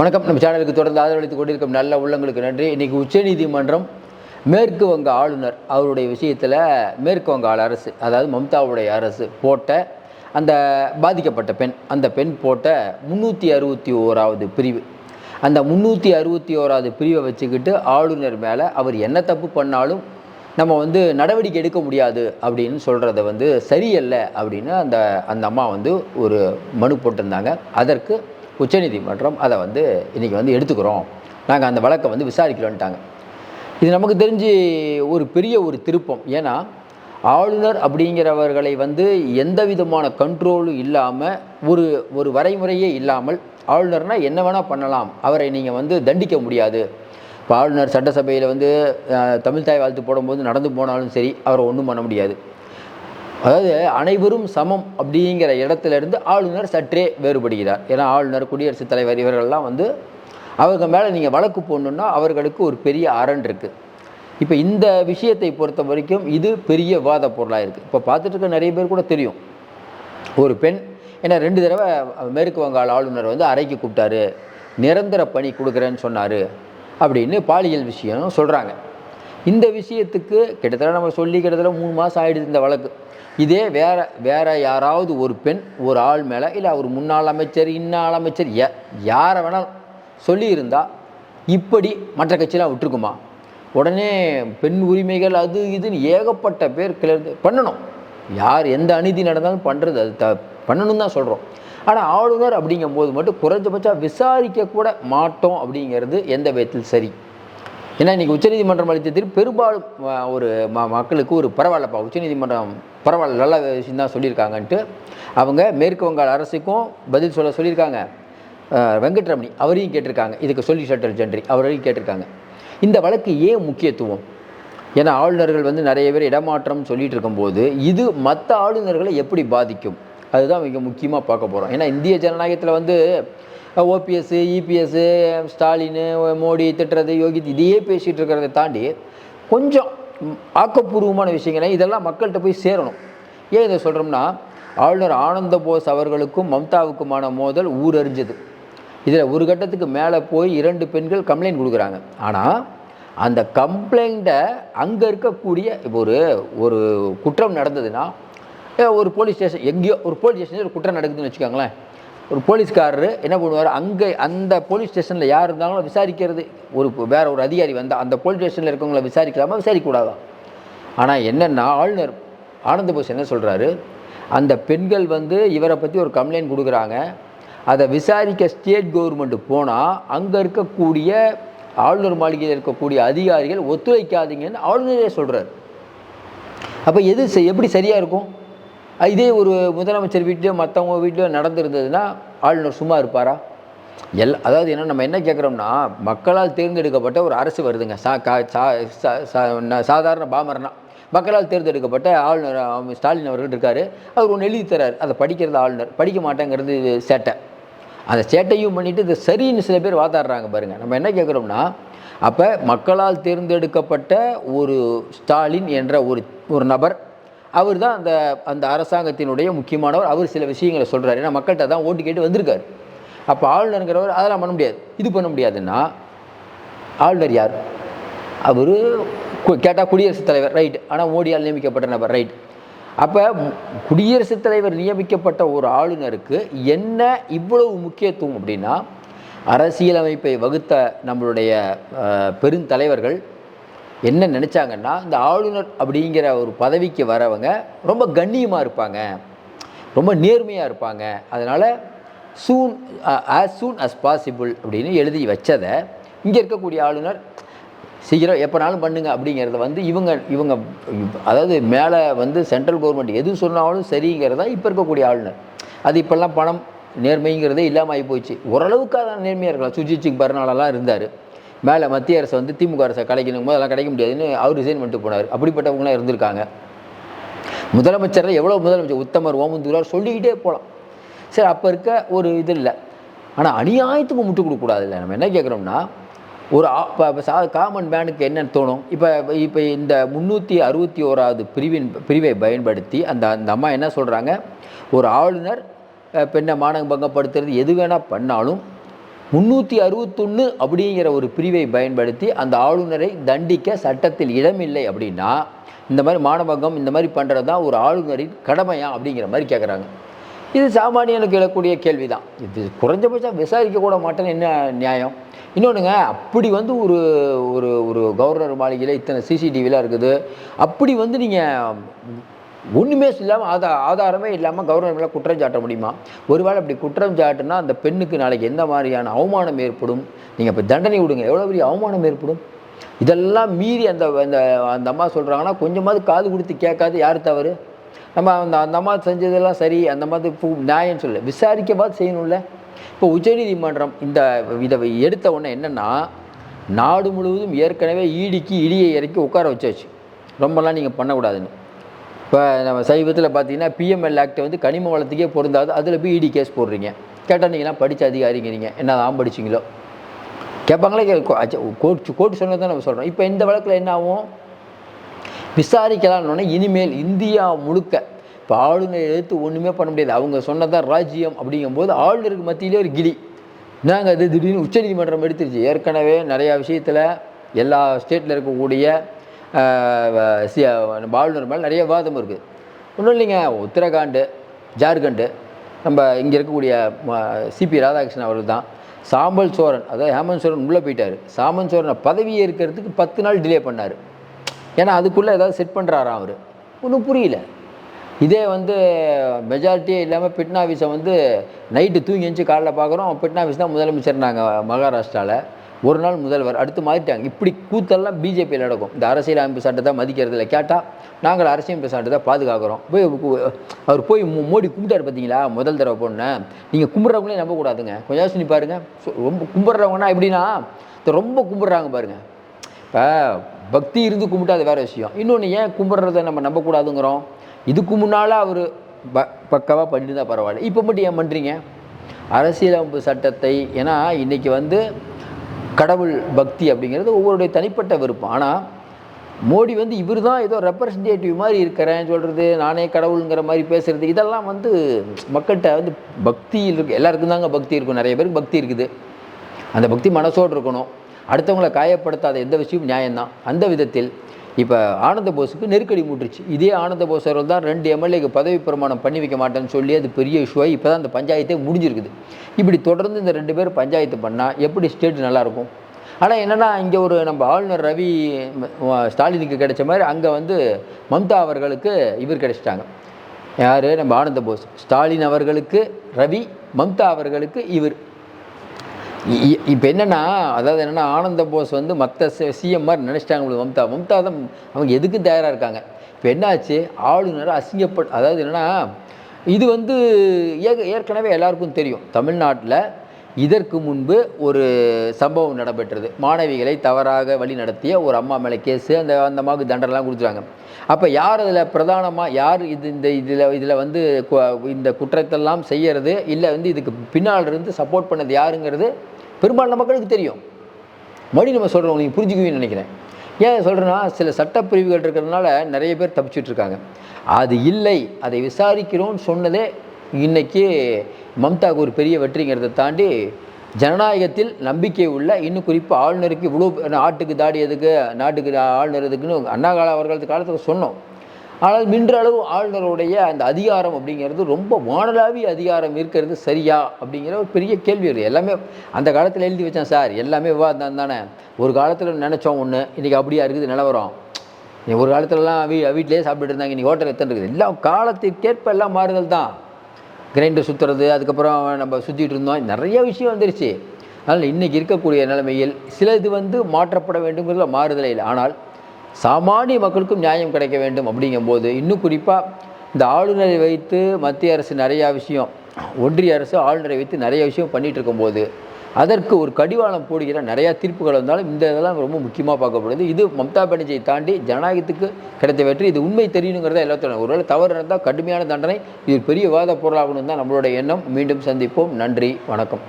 வணக்கம். நம்ம சேனலுக்கு தொடர்ந்து ஆதரவளித்துக் கொண்டிருக்கும் நல்ல உள்ளங்களுக்கு நன்றி. இன்றைக்கி உச்சநீதிமன்றம் மேற்கு வங்க ஆளுநர் அவருடைய விஷயத்தில் மேற்கு வங்க ஆள் அரசு அதாவது மம்தாவுடைய அரசு போட்ட அந்த பாதிக்கப்பட்ட பெண் அந்த பெண் போட்ட முந்நூற்றி அறுபத்தி ஓராவது பிரிவு. அந்த முந்நூற்றி அறுபத்தி ஓராவது பிரிவை வச்சுக்கிட்டு ஆளுநர் மேலே அவர் என்ன தப்பு பண்ணாலும் நம்ம வந்து நடவடிக்கை எடுக்க முடியாது அப்படின்னு சொல்கிறத வந்து சரியல்ல அப்படின்னு அந்த அந்த அம்மா வந்து ஒரு மனு போட்டிருந்தாங்க. அதற்கு உச்சநீதிமன்றம் அதை வந்து இன்றைக்கி வந்து எடுத்துக்கிறோம். நாங்கள் அந்த வழக்கை வந்து விசாரிக்கிறோன்ட்டாங்க இது நமக்கு தெரிஞ்சு ஒரு பெரிய ஒரு திருப்பம். ஏன்னா ஆளுநர் அப்படிங்கிறவர்களை வந்து எந்த விதமான கண்ட்ரோலும் இல்லாமல் ஒரு ஒரு வரைமுறையே இல்லாமல் ஆளுநர்னால் என்ன வேணால் பண்ணலாம். அவரை நீங்கள் வந்து தண்டிக்க முடியாது. இப்போ ஆளுநர் சட்டசபையில் வந்து தமிழ் தாய் வாழ்த்து போடும்போது நடந்து போனாலும் சரி அவரை ஒன்றும் பண்ண முடியாது. அதாவது அனைவரும் சமம் அப்படிங்கிற இடத்துல இருந்து ஆளுநர் சற்றே வேறுபடுகிறார். ஏன்னா ஆளுநர் குடியரசுத் தலைவர் இவர்கள்லாம் வந்து அவங்க மேலே நீங்கள் வழக்கு போடணுன்னா அவர்களுக்கு ஒரு பெரிய அரண் இருக்குது இப்போ இந்த விஷயத்தை பொறுத்த வரைக்கும் இது பெரிய வாத பொருளாக இருக்குது இப்போ பார்த்துட்டு இருக்க நிறைய பேர் கூட தெரியும். ஒரு பெண் ஏன்னா ரெண்டு தடவை மேற்கு வங்காள ஆளுநர் வந்து அறைக்கு கூப்பிட்டாரு. நிரந்தர பணி கொடுக்குறேன்னு சொன்னார் அப்படின்னு பாலியல் விஷயம் சொல்கிறாங்க இந்த விஷயத்துக்கு கிட்டத்தட்ட நம்ம சொல்லி கிட்டத்தட்ட மூணு மாதம் ஆகிடுது இந்த வழக்கு. இதே வேற வேற யாராவது ஒரு பெண் ஒரு ஆள் மேலே இல்லை அவர் முன்னாள் அமைச்சர் இன்னாள் அமைச்சர் யா யாரை வேணாலும் சொல்லியிருந்தால் இப்படி மற்ற கட்சியெலாம் விட்டுருக்குமா? உடனே பெண் உரிமைகள் அது இதுன்னு ஏகப்பட்ட பேர் கிளர்ந்து பண்ணணும். யார் எந்த அநீதி நடந்தாலும் பண்ணுறது அது த பண்ணணும் தான் சொல்கிறோம் ஆனால் ஆளுநர் அப்படிங்கும்போது மட்டும் குறைஞ்சபட்சம் விசாரிக்க கூட மாட்டோம் அப்படிங்கிறது எந்த விதத்தில் சரி. ஏன்னா இன்றைக்கி உச்சநீதிமன்றம் அளித்த தீர்ப்பு பெரும்பாலும் ஒரு ம மக்களுக்கு ஒரு பரவாயில்லப்பா. உச்சநீதிமன்றம் பரவாயில்ல நல்ல விஷயம் தான் சொல்லியிருக்காங்கன்ட்டு அவங்க மேற்கு வங்காள அரசுக்கும் பதில் சொல்ல சொல்லியிருக்காங்க. வெங்கட்ரமணி அவரையும் கேட்டிருக்காங்க. இதுக்கு சொலிசிட்டர் ஜென்ரி அவரையும் கேட்டிருக்காங்க. இந்த வழக்கு ஏன் முக்கியத்துவம்? ஏன்னா ஆளுநர்கள் வந்து நிறைய பேர் இடமாற்றம் சொல்லிட்டு இருக்கும்போது இது மற்ற ஆளுநர்களை எப்படி பாதிக்கும்? அதுதான் மிக முக்கியமாக பார்க்க போகிறோம். ஏன்னா இந்திய ஜனநாயகத்தில் வந்து ஓபிஎஸ்ஸு இபிஎஸ்ஸு ஸ்டாலின் மோடி திட்டுறது யோகி இதையே பேசிகிட்டு இருக்கிறத தாண்டி கொஞ்சம் ஆக்கப்பூர்வமான விஷயங்களை இதெல்லாம் மக்கள்கிட்ட போய் சேரணும். ஏன் இதை சொல்கிறோம்னா ஆளுநர் ஆனந்த போஸ் அவர்களுக்கும் மம்தாவுக்குமான மோதல் ஊரறிஞ்சது. இதில் ஒரு கட்டத்துக்கு மேலே போய் இரண்டு பெண்கள் கம்ப்ளைண்ட் கொடுக்குறாங்க. ஆனால் அந்த கம்ப்ளைண்ட்டை அங்கே இருக்கக்கூடிய இப்போ ஒரு ஒரு குற்றம் நடந்ததுன்னா ஒரு போலீஸ் ஸ்டேஷன் எங்கேயோ ஒரு போலீஸ் ஸ்டேஷனில் ஒரு குற்றம் நடக்குதுன்னு வச்சுக்கோங்களேன். ஒரு போலீஸ்காரரு என்ன பண்ணுவார்? அங்கே அந்த போலீஸ் ஸ்டேஷனில் யார் இருந்தாங்களோ விசாரிக்கிறது. ஒரு வேற ஒரு அதிகாரி வந்தால் அந்த போலீஸ் ஸ்டேஷனில் இருக்கவங்கள விசாரிக்கலாமா? விசாரிக்கக்கூடாதா? ஆனால் என்னென்னா ஆளுநர் ஆனந்த போஸ் என்ன சொல்கிறாரு அந்த பெண்கள் வந்து இவரை பற்றி ஒரு கம்ப்ளைண்ட் கொடுக்குறாங்க. அதை விசாரிக்க ஸ்டேட் கவர்மெண்ட்டு போனால் அங்கே இருக்கக்கூடிய ஆளுநர் மாளிகையில் இருக்கக்கூடிய அதிகாரிகள் ஒத்துழைக்காதீங்கன்னு ஆளுநரே சொல்கிறார் அப்போ எது எப்படி சரியாக இருக்கும்? இதே ஒரு முதலமைச்சர் வீட்லேயோ மற்றவங்க வீட்லேயோ நடந்திருந்ததுன்னா ஆளுநர் சும்மா இருப்பாரா? எல் அதாவது என்ன நம்ம என்ன கேட்குறோம்னா மக்களால் தேர்ந்தெடுக்கப்பட்ட ஒரு அரசு வருதுங்க. சா கா சா சா- சா- சாதாரண பாமரனா. மக்களால் தேர்ந்தெடுக்கப்பட்ட ஆளுநர் ஸ்டாலின் அவர்கள் இருக்கார். அவர் ஒன்று எழுதி தரார். அதை படிக்கிறது ஆளுநர்? படிக்க மாட்டேங்கிறது சேட்டை. அந்த சேட்டையும் பண்ணிவிட்டு இது சரின்னு சில பேர் வாதாடுறாங்க பாருங்கள் நம்ம என்ன கேட்குறோம்னா அப்போ மக்களால் தேர்ந்தெடுக்கப்பட்ட ஒரு ஸ்டாலின் என்ற ஒரு ஒரு நபர் அவர் தான் அந்த அந்த அரசாங்கத்தினுடைய முக்கியமானவர். அவர் சில விஷயங்களை சொல்கிறார் ஏன்னா மக்கள்கிட்ட தான் ஓட்டு கேட்டு வந்திருக்காரு. அப்போ ஆளுநருங்கிறவர் அதெல்லாம் பண்ண முடியாது. இது பண்ண முடியாதுன்னா ஆளுநர் யார்? அவர் கேட்டால் குடியரசுத் தலைவர் ரைட் ஆனால் மோடியால் நியமிக்கப்பட்ட நபர் ரைட் அப்போ குடியரசுத் தலைவர் நியமிக்கப்பட்ட ஒரு ஆளுநருக்கு என்ன இவ்வளவு முக்கியத்துவம் அப்படின்னா அரசியலமைப்பை வகுத்த நம்மளுடைய பெருந்தலைவர்கள் என்ன நினச்சாங்கன்னா இந்த ஆளுநர் அப்படிங்கிற ஒரு பதவிக்கு வரவங்க ரொம்ப கண்ணியமாக இருப்பாங்க. ரொம்ப நேர்மையாக இருப்பாங்க. அதனால் soon as soon as possible அப்படின்னு எழுதி வச்சதை இங்கே இருக்கக்கூடிய ஆளுநர் சீக்கிரம் எப்போனாலும் பண்ணுங்க அப்படிங்கிறத வந்து இவங்க இவங்க அதாவது மேலே வந்து சென்ட்ரல் கவர்மெண்ட் எது சொன்னாலும் சரிங்கிறதா இப்போ இருக்கக்கூடிய ஆளுநர். அது இப்போல்லாம் பணம் நேர்மைங்கிறதே இல்லாமல் ஆகி ஓரளவுக்கு அதான் நேர்மையாக இருக்கலாம். சுஜித் சிங் பர்னாலெல்லாம் இருந்தார். மேலே மத்திய அரசு வந்து திமுக அரசை கலைக்கணும். போது அதெல்லாம் கிடைக்க முடியாதுன்னு அவர் ரிசைன் பண்ணிட்டு போனார். அப்படிப்பட்டவங்களாம் இருந்திருக்காங்க. முதலமைச்சரில் எவ்வளோ முதலமைச்சர்? உத்தமர் ஓமந்தூரார் சொல்லிக்கிட்டே போகலாம். சரி அப்போ இருக்க ஒரு இது இல்லை. ஆனால் அநியாயத்துக்கு முட்டு கொடுக்கக்கூடாது இல்லை. நம்ம என்ன கேட்குறோம்னா ஒரு இப்போ சா காமன் மேனுக்கு என்னன்னு தோணும்? இப்போ இப்போ இந்த முந்நூற்றி அறுபத்தி ஓராவது பிரிவின் பிரிவை பயன்படுத்தி அந்த அந்த அம்மா என்ன சொல்கிறாங்க ஒரு ஆளுநர் பெண்ணை பெண்ணை மானபங்கப்படுத்துறது எது வேணால் பண்ணாலும் முந்நூற்றி அறுபத்தொன்று அப்படிங்கிற ஒரு பிரிவை பயன்படுத்தி அந்த ஆளுநரை தண்டிக்க சட்டத்தில் இடமில்லை அப்படின்னா இந்த மாதிரி மானபங்கம் இந்த மாதிரி பண்ணுறது தான் ஒரு ஆளுநரின் கடமையா அப்படிங்கிற மாதிரி கேட்குறாங்க இது சாமானியனுக்கு எழக்கூடிய கேள்வி தான் இது குறைஞ்சபட்சம் விசாரிக்க கூட மாட்டேன்னு என்ன நியாயம்? இன்னொன்றுங்க அப்படி வந்து ஒரு ஒரு ஒரு கவர்னர் மாளிகையில் இத்தனை சிசிடிவிலாம் இருக்குது. அப்படி வந்து நீங்கள் ஒன்றுமே இல்லாமல் ஆதா ஆதாரமே இல்லாமல் கவர்னர் குற்றம் சாட்ட முடியுமா? ஒருவேளை அப்படி குற்றம் சாட்டுனா அந்த பெண்ணுக்கு நாளைக்கு எந்த மாதிரியான அவமானம் ஏற்படும்? நீங்கள் இப்போ தண்டனை விடுங்க எவ்வளோ பெரிய அவமானம் ஏற்படும்? இதெல்லாம் மீறி அந்த அந்த அந்த அம்மா சொல்கிறாங்கன்னா கொஞ்சமாவது காது கொடுத்து கேட்காது. யார் தவறு? நம்ம அந்த அந்த அம்மா செஞ்சதெல்லாம் சரி அந்த மாதிரி பூ நியாயம்னு சொல்ல விசாரிக்கவாது செய்யணும்ல. இப்போ உச்சநீதிமன்றம் இந்த இதை எடுத்த உடனே என்னென்னா நாடு முழுவதும் ஏற்கனவே ஈடிக்கு இடியை இறக்கி உட்கார வச்சாச்சு. ரொம்பலாம் நீங்கள் பண்ணக்கூடாதுன்னு. இப்போ நம்ம சைவத்தில் பார்த்தீங்கன்னா பிஎம்எல் ஆக்ட் வந்து கனிம வளத்துக்கே பொருந்தாது. அதில் போய் இடி கேஸ் போடுறீங்க. கேட்டால் நீங்களாம் படித்த அதிகாரிங்கிறீங்க. என்ன தான் படிச்சிங்களோ? கேட்பாங்களே? கோர்ட் கோர்ட் சொன்னது தான் நம்ம சொல்கிறோம் இப்போ இந்த வழக்கில் என்ன ஆகும்? விசாரிக்கலாம்னு இனிமேல் இந்தியா முழுக்க இப்போ ஆளுநர் எடுத்து ஒன்றுமே பண்ண முடியாது. அவங்க சொன்னதான் ராஜ்யம் அப்படிங்கும்போது ஆளுநருக்கு மத்தியிலே ஒரு கிளி. நாங்கள் அது? திடீர்னு உச்சநீதிமன்றம் எடுத்துருச்சு. ஏற்கனவே நிறையா விஷயத்தில் எல்லா ஸ்டேட்டில் இருக்கக்கூடிய சி ஆளுநர் மேலே நிறைய விவாதம் இருக்குது ஒன்றும் இல்லைங்க உத்தரகாண்டு ஜார்க்கண்டு நம்ம இங்கே இருக்கக்கூடிய சிபி ராதாகிருஷ்ணன் அவர்கள் தான். சாம்பல் சோரன் அதாவது ஹேமந்த் சோரன் உள்ளே போயிட்டார். சாமந்த் சோரனை பதவி ஏற்கிறதுக்கு பத்து நாள் டிலே பண்ணார். ஏன்னா அதுக்குள்ளே ஏதாவது செட் பண்ணுறாராம் அவர்? ஒன்றும் புரியல. இதே வந்து மெஜாரிட்டியே இல்லாமல் பிட்னாவிஸை வந்து நைட்டு தூங்கி எழுந்து காலைல பார்க்குறோம் பிட்னாவிஸ் தான் முதலமைச்சர் நாங்கள் மகாராஷ்டிராவில் ஒரு நாள் முதல்வர் அடுத்து மாறிட்டாங்க. இப்படி கூத்தெல்லாம் பிஜேபியில் நடக்கும். இந்த அரசியல் அமைப்பு சட்டத்தை மதிக்கிறதில்லை கேட்டால் நாங்கள் அரசியலமைப்பு சட்டத்தை பாதுகாக்கிறோம். போய் அவர் போய் மோடி கும்பிட்டார் பார்த்தீங்களா முதல் தடவை பொண்ணு நீங்கள் கும்பிட்றவங்களே நம்பக்கூடாதுங்க. கொஞ்சம் யோசனை பாருங்கள் ரொம்ப கும்பிட்றவங்கன்னா எப்படின்னா ரொம்ப கும்பிட்றாங்க பாருங்கள் இப்போ பக்தி இருந்து கும்பிட்டா அது வேறு விஷயம். இன்னொன்று ஏன் கும்பிட்றத நம்ம நம்பக்கூடாதுங்கிறோம்? இதுக்கு முன்னால் அவர் ப பக்கவாக பண்ணியிருந்தா பரவாயில்ல. இப்போ மட்டும் ஏன் பண்ணுறீங்க அரசியலமைப்பு சட்டத்தை ஏன்னா இன்றைக்கி வந்து கடவுள் பக்தி அப்படிங்கிறது ஒவ்வொருடைய தனிப்பட்ட விருப்பம். ஆனால் மோடி வந்து இவர் தான் ஏதோ ரெப்ரசன்டேட்டிவ் மாதிரி இருக்கிறேன் சொல்கிறது நானே கடவுளுங்கிற மாதிரி பேசுகிறது இதெல்லாம் வந்து மக்கள்கிட்ட வந்து பக்தியில் இருக்குது எல்லாருக்கும் தாங்க பக்தி இருக்கும். நிறைய பேருக்கு பக்தி இருக்குது. அந்த பக்தி மனசோடு இருக்கணும். அடுத்தவங்களை காயப்படுத்தாத எந்த விஷயமும் நியாயம்தான். அந்த விதத்தில் இப்போ ஆனந்த போஸுக்கு நெருக்கடி மூட்டுருச்சு. இதே ஆனந்த போஸ் அவர்கள் தான் ரெண்டு எம்எல்ஏக்கு பதவி பிரமாணம் பண்ணி வைக்க மாட்டேன்னு சொல்லி அது பெரிய இஷ்யூவாக இப்போ தான் அந்த பஞ்சாயத்தே முடிஞ்சிருக்குது. இப்படி தொடர்ந்து இந்த ரெண்டு பேர் பஞ்சாயத்து பண்ணால் எப்படி ஸ்டேட் நல்லாயிருக்கும் ஆனால் என்னென்னா இங்கே ஒரு நம்ம ஆளுநர் ரவி ஸ்டாலினுக்கு கிடைச்ச மாதிரி அங்கே வந்து மம்தா அவர்களுக்கு இவர் கிடைச்சிட்டாங்க. யார்? நம்ம ஆனந்த போஸ். ஸ்டாலின் அவர்களுக்கு ரவி மம்தா அவர்களுக்கு இவர். இப்போ என்னென்னா அதாவது என்னென்னா ஆனந்த போஸ் வந்து மற்ற சிஎம் மாதிரி நினச்சிட்டாங்க மம்தா. மம்தா தான் அவங்க எதுக்கும் தயாராக இருக்காங்க? இப்போ என்னாச்சு? ஆளுநர் அசிங்கப்பட் அதாவது என்னென்னா இது வந்து ஏற்கனவே எல்லாருக்கும் தெரியும். தமிழ்நாட்டில் இதற்கு முன்பு ஒரு சம்பவம் நடைபெற்றது. மாணவிகளை தவறாக வழி நடத்திய ஒரு அம்மா மேலே கேஸு அந்த அந்த அம்மாவுக்கு தண்டனைலாம் கொடுத்துருவாங்க அப்போ யார் அதில் பிரதானமாக யார் இது இந்த இதில் இதில் வந்து இந்த குற்றத்தெல்லாம் செய்கிறது இல்லை வந்து இதுக்கு பின்னால் இருந்து சப்போர்ட் பண்ணது யாருங்கிறது பெரும்பாலான மக்களுக்கு தெரியும். மறுபடியும் நம்ம சொல்கிறோம் நீங்கள் புரிஞ்சுக்குவீங்கன்னு நினைக்கிறேன். ஏன் சொல்கிறேன்னா சில சட்டப்பிரிவுகள் இருக்கிறதுனால நிறைய பேர் தப்பிச்சுட்டு இருக்காங்க. அது இல்லை அதை விசாரிக்கிறோன்னு சொன்னதே இன்றைக்கி மம்தாவுக்கு ஒரு பெரிய வெற்றிங்கிறத தாண்டி ஜனநாயகத்தில் நம்பிக்கை உள்ள இன்னும் குறிப்பாக ஆளுநருக்கு இவ்வளோ ஆட்டுக்கு தாடி எதுக்கு நாட்டுக்கு ஆளுநர் எதுக்குன்னு அண்ணா கால அவர்களது காலத்தில் சொன்னோம். ஆனால் மின்றளவு ஆளுநருடைய அந்த அதிகாரம் அப்படிங்கிறது ரொம்ப வானலாவிய அதிகாரம் இருக்கிறது சரியா அப்படிங்கிற ஒரு பெரிய கேள்வி இருக்குது எல்லாமே அந்த காலத்தில் எழுதி வச்சேன் சார். எல்லாமே விவாதம் தானே. ஒரு காலத்தில் நினச்சோம் ஒன்று இன்றைக்கி அப்படியா இருக்குது நிலவரம் ஒரு காலத்துலலாம் வீ வீட்டிலே சாப்பிட்டுட்டு இருந்தாங்க இன்றைக்கி ஹோட்டல் எத்தனை இருக்குது? எல்லாம் காலத்திற்கேற்ப எல்லாம் மாறுதல் தான். கிரைண்டர் சுற்றுறது அதுக்கப்புறம் நம்ம சுற்றிட்டு இருந்தோம். நிறைய விஷயம் வந்துருச்சு. அதனால் இன்றைக்கி இருக்கக்கூடிய நிலைமையில் சில இது வந்து மாற்றப்பட வேண்டுங்கிறதுல மாறுதலை இல்லை. ஆனால் சாமானிய மக்களுக்கும் நியாயம் கிடைக்க வேண்டும் அப்படிங்கும்போது இன்னும் குறிப்பாக இந்த ஆளுநரை வைத்து மத்திய அரசு நிறையா விஷயம் ஒன்றிய அரசு ஆளுநரை வைத்து நிறைய விஷயம் பண்ணிகிட்டு இருக்கும்போது அதற்கு ஒரு கடிவாளம் போடுகிற நிறையா தீர்ப்புகள் வந்தாலும் இந்த இதெல்லாம் ரொம்ப முக்கியமாக பார்க்கப்படுது. இது மம்தா பானர்ஜியை தாண்டி ஜனநாயகத்துக்கு கிடைத்த வெற்றி. இது உண்மை தெரியணுங்கிறத எல்லாத்தையும் ஒருவேளை தவறு இருந்தால் கடுமையான தண்டனை இது பெரிய விவாத பொருளாகணும் தான் நம்மளுடைய எண்ணம். மீண்டும் சந்திப்போம். நன்றி வணக்கம்.